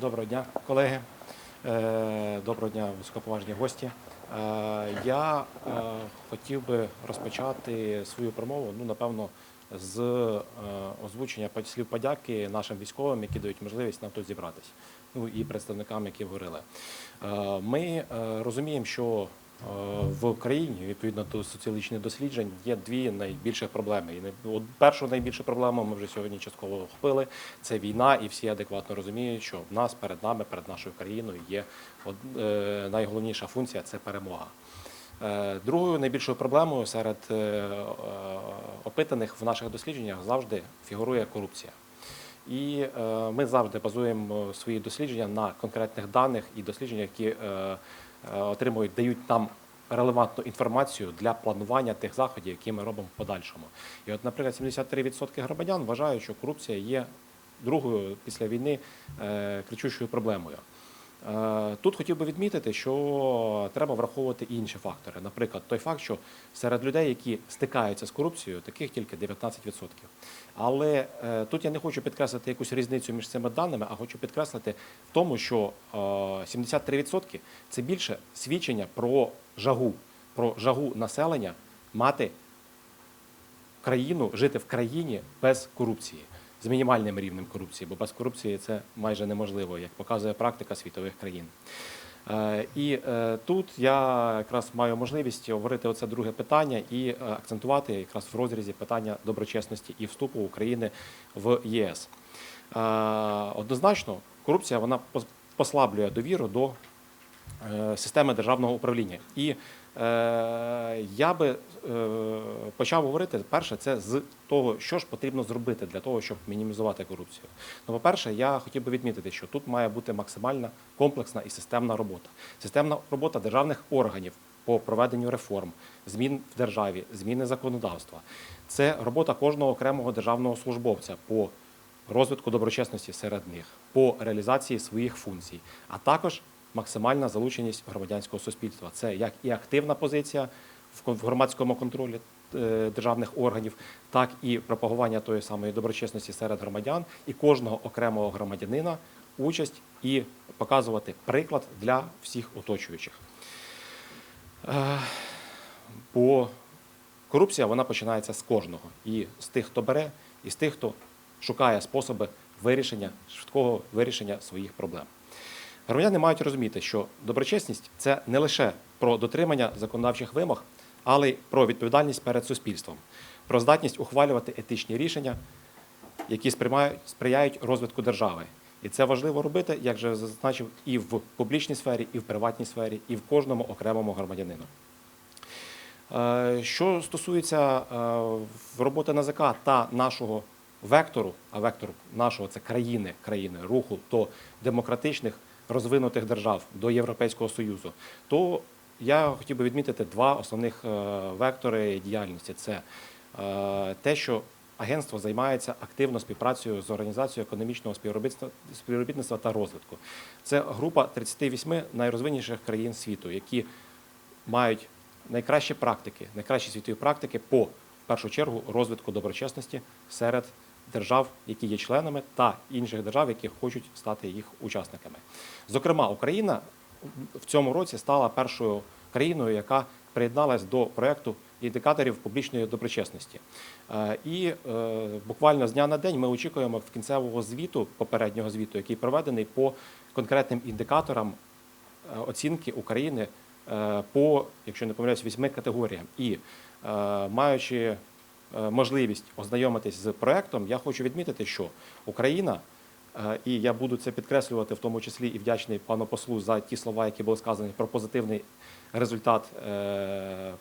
Доброго дня, колеги. Е, Доброго дня, високоповажні гості. Е, Я е, хотів би розпочати свою промову, ну, напевно, з озвучення слів подяки нашим військовим, які дають можливість нам тут зібратися, ну і представникам, які говорили. Ми розуміємо, що в країні, відповідно до соціологічних досліджень, є дві найбільші проблеми. І най- першу найбільшу проблему ми вже сьогодні частково охопили. Це війна, і всі адекватно розуміють, що в нас перед нами, перед нашою країною є е, найголовніша функція це перемога. Е, Другою найбільшою проблемою серед е, е, опитаних в наших дослідженнях завжди фігурує корупція. І е, ми завжди базуємо свої дослідження на конкретних даних і дослідженнях, які е, е, отримують, дають нам релевантну інформацію для планування тих заходів, які ми робимо в подальшому. І от, наприклад, 73% громадян вважають, що корупція є другою після війни е, кричущою проблемою. Е, Тут хотів би відмітити, що треба враховувати інші фактори. Наприклад, той факт, що серед людей, які стикаються з корупцією, таких тільки 19%. Але е, тут я не хочу підкреслити якусь різницю між цими даними, а хочу підкреслити в тому, що е, 73% це більше свідчення про жагу, про жагу населення мати країну, жити в країні без корупції, з мінімальним рівнем корупції, бо без корупції це майже неможливо, як показує практика світових країн. Е, І е, тут я якраз маю можливість говорити оце друге питання і е, акцентувати якраз в розрізі питання доброчесності і вступу України в ЄС. Однозначно, корупція вона послаблює довіру до системи державного управління. І я би е, почав говорити перше, це з того, що ж потрібно зробити для того, щоб мінімізувати корупцію. Ну, по-перше, я хотів би відмітити, що тут має бути максимальна комплексна і системна робота. Системна робота державних органів по проведенню реформ, змін в державі, зміни законодавства. Це робота кожного окремого державного службовця по розвитку доброчесності серед них, по реалізації своїх функцій, а також максимальна залученість громадянського суспільства. Це як і активна позиція в громадському контролі е, державних органів, так і пропагування тої самої доброчесності серед громадян і кожного окремого громадянина участь і показувати приклад для всіх оточуючих. Е, Бо корупція вона починається з кожного. І з тих, хто бере, і з тих, хто шукає способи вирішення, швидкого вирішення своїх проблем. Громадяни мають розуміти, що доброчесність це не лише про дотримання законодавчих вимог, але й про відповідальність перед суспільством, про здатність ухвалювати етичні рішення, які сприяють розвитку держави. І це важливо робити, як вже зазначив, і в публічній сфері, і в приватній сфері, і в кожному окремому громадянину. Е, Що стосується е, роботи НАЗК та нашого вектору, а вектор нашого це країни, країни руху до демократичних розвинутих держав, до Європейського Союзу, то я хотів би відмітити два основних е, вектори діяльності: це е, те, що агентство займається активно співпрацею з організацією економічного співробітництва, та розвитку. Це група 38 найрозвинніших країн світу, які мають найкращі практики, найкращі світові практики по в першу чергу розвитку доброчесності серед держав, які є членами, та інших держав, які хочуть стати їх учасниками. Зокрема, Україна в цьому році стала першою країною, яка приєдналась до проекту індикаторів публічної доброчесності. Е, І е, буквально з дня на день ми очікуємо в кінцевого звіту, попереднього звіту, який проведений по конкретним індикаторам е, оцінки України по, якщо не помиляюсь, вісьми категоріям. І маючи можливість ознайомитись з проектом, я хочу відмітити, що Україна, е, і я буду це підкреслювати, в тому числі і вдячний пану послу за ті слова, які були сказані про позитивний результат е,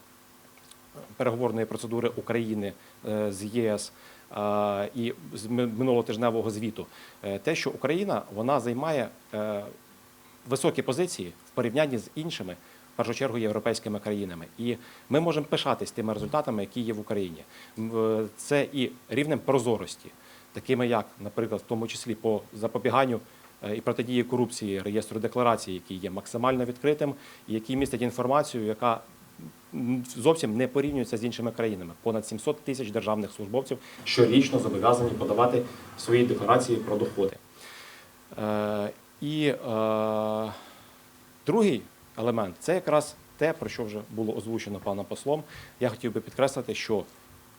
переговорної процедури України е, з ЄС е, і з ми- минулотижневого звіту. Е, Те, що Україна вона займає е, високі позиції в порівнянні з іншими, першу чергу, європейськими країнами. І ми можемо пишатись тими результатами, які є в Україні. Е, Це і рівнем прозорості, такими як, наприклад, в тому числі по запобіганню е, і протидії корупції реєстру декларацій, який є максимально відкритим і який містить інформацію, яка зовсім не порівнюється з іншими країнами. Понад 700 тисяч державних службовців щорічно зобов'язані подавати свої декларації про доходи. Е, І другий елемент це якраз те, про що вже було озвучено паном послом. Я хотів би підкреслити, що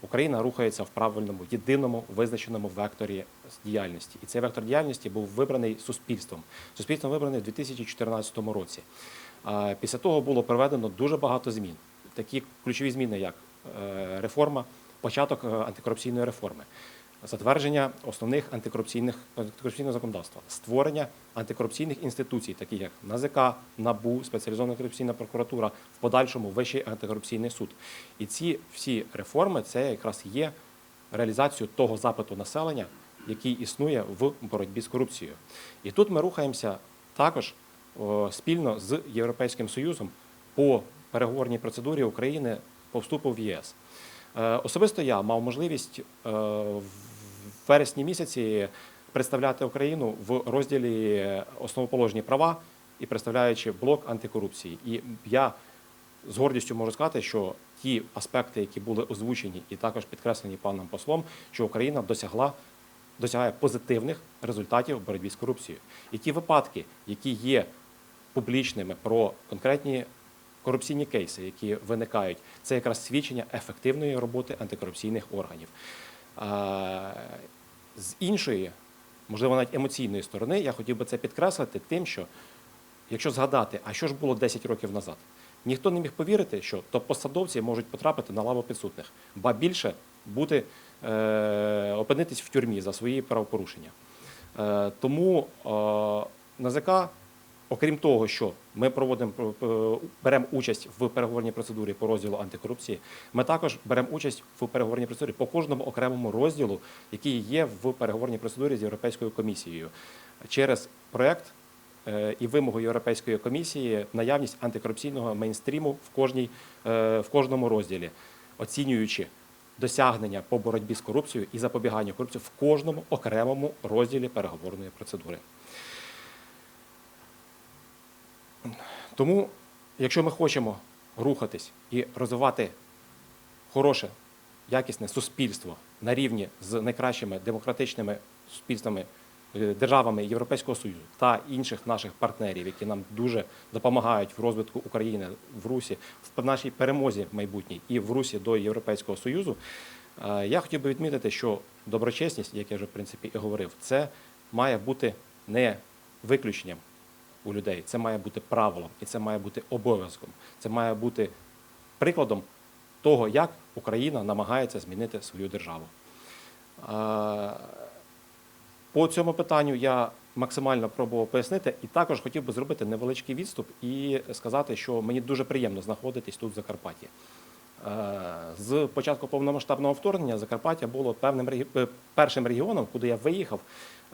Україна рухається в правильному, єдиному визначеному векторі діяльності. І цей вектор діяльності був вибраний суспільством. Суспільством вибраний у 2014 році. Після того було проведено дуже багато змін. Такі ключові зміни, як е, реформа, початок е, антикорупційної реформи, затвердження основних антикорупційних антикорупційного законодавства, створення антикорупційних інституцій, такі як НАЗК, НАБУ, спеціалізована антикорупційна прокуратура, в подальшому Вищий антикорупційний суд. І ці всі реформи це якраз є реалізацією того запиту населення, який існує в боротьбі з корупцією. І тут ми рухаємося також спільно з Європейським Союзом по переговорній процедурі України по вступу в ЄС. Е, Особисто я мав можливість е, в вересні місяці представляти Україну в розділі основоположні права і представляючи блок антикорупції. І я з гордістю можу сказати, що ті аспекти, які були озвучені і також підкреслені паном послом, що Україна досягла досягає позитивних результатів в боротьбі з корупцією. І ті випадки, які є публічними про конкретні корупційні кейси, які виникають, це якраз свідчення ефективної роботи антикорупційних органів. З іншої, можливо, навіть емоційної сторони, я хотів би це підкреслити тим, що якщо згадати, а що ж було 10 років назад, ніхто не міг повірити, що топ-посадовці можуть потрапити на лаву підсудних, ба більше бути, е, опинитись в тюрмі за свої правопорушення. Е, тому е, НАЗК, окрім того, що ми проводимо е, беремо участь в переговорній процедурі по розділу антикорупції, ми також беремо участь в переговорній процедурі по кожному окремому розділу, який є в переговорній процедурі з Європейською комісією через проект е, і вимогу Європейської комісії наявність антикорупційного мейнстріму в кожній е, в кожному розділі, оцінюючи досягнення по боротьбі з корупцією і запобіганню корупції в кожному окремому розділі переговорної процедури. Тому, якщо ми хочемо рухатись і розвивати хороше, якісне суспільство на рівні з найкращими демократичними суспільствами, е, державами Європейського Союзу та інших наших партнерів, які нам дуже допомагають в розвитку України в Русі, в нашій перемозі майбутній і в Русі до Європейського Союзу, е, я хотів би відмітити, що доброчесність, як я вже в принципі і говорив, це має бути не виключенням у людей. Це має бути правилом і це має бути обов'язком. Це має бути прикладом того, як Україна намагається змінити свою державу. По цьому питанню я максимально пробував пояснити, і також хотів би зробити невеличкий відступ і сказати, що мені дуже приємно знаходитись тут в Закарпатті. Е, З початку повномасштабного вторгнення Закарпаття було певним е, першим регіоном, куди я виїхав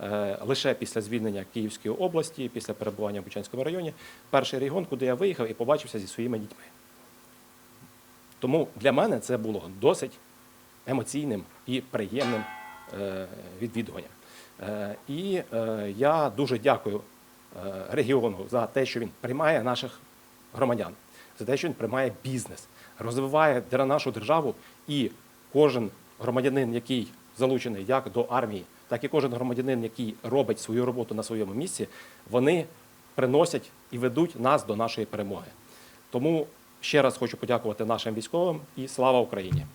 е, лише після звільнення Київської області, після перебування в Бучанському районі. Перший регіон, куди я виїхав і побачився зі своїми дітьми. Тому для мене це було досить емоційним і приємним відвідуванням. І я дуже дякую регіону за те, що він приймає наших громадян, за те, що він приймає бізнес, розвиває для нашу державу, і кожен громадянин, який залучений як до армії, так і кожен громадянин, який робить свою роботу на своєму місці, вони приносять і ведуть нас до нашої перемоги. Тому ще раз хочу подякувати нашим військовим і слава Україні!